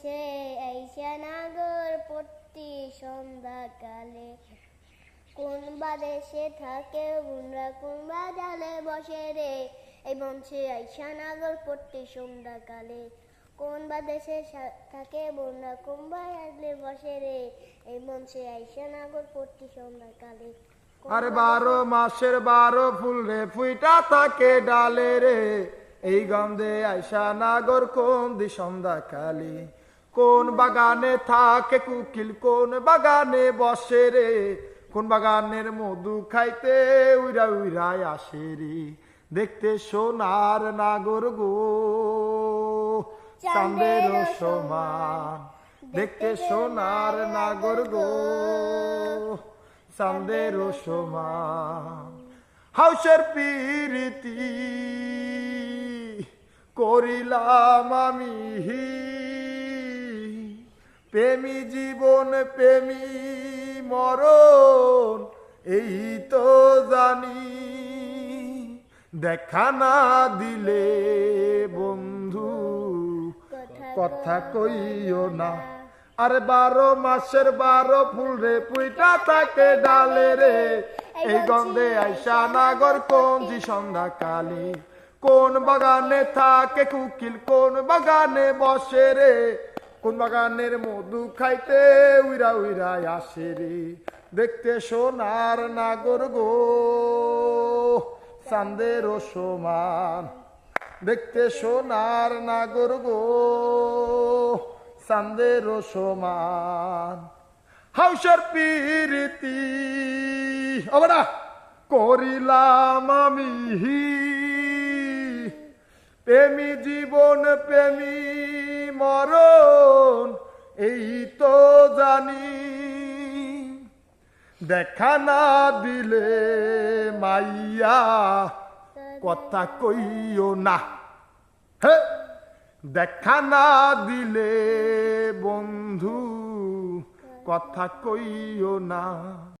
সে এইসা নাগর পড়তি সন্ধ্যাকালে। কোন বাদেশে থাকে বুনরা কোন বাজালে বসে রে। এই বংশে আইসা নাগর পড়তে সন্ধ্যাকালে। কোন বা দেশে থাকে বন্যা কুম্বা আসলে বসে রে। এই বংশে আইসা নাগর পড়তে সন্ধ্যাকালে। আরে বারো মাসের বারো ফুল রে ফুইটা থাকে ডালে রে। এই গন্ধে আইসা নাগর কোন দি সন্ধ্যাকালী। কোন বাগানে থাকে কুকিল কোন বাগানে বসে রে? কোন বাগানের মধু খাইতে উইরা উইরাই আসে রে? দেখতে সোনার নাগর গো। চাঁদের সমান দেখতে সোনার নাগর গো। চাঁদের সমান হাউসের পিরিতি করিলাম আমি প্রেমী জীবন প্রেমী মরণ এই তো জানি। দেখা না দিলে বন্ধু কথা কইও না। আরে বারো মাসের বারো ফুল রে পুইটা থাকে ডালে রে। এই গন্ধে আইসা নাগর কঞ্জি সন্ধ্যা কালী কোন বাগানে থাকে কুকিল কোন বাগানে বসে রে। কোন বাগানের মধু খাইতে উইরা উইরা আসে রে। দেখতে সোনার নাগর গো চান্দের সমান। দেখতে সোনার নাগর গো চান্দের সমান। হাউসের পিরিতি অবনা করিলাম আমি। প্রেমী জীবন প্রেমী দেখা না দিলে মাইয়া, কথা কইও না। হে দেখা না দিলে বন্ধু, কথা কইও না।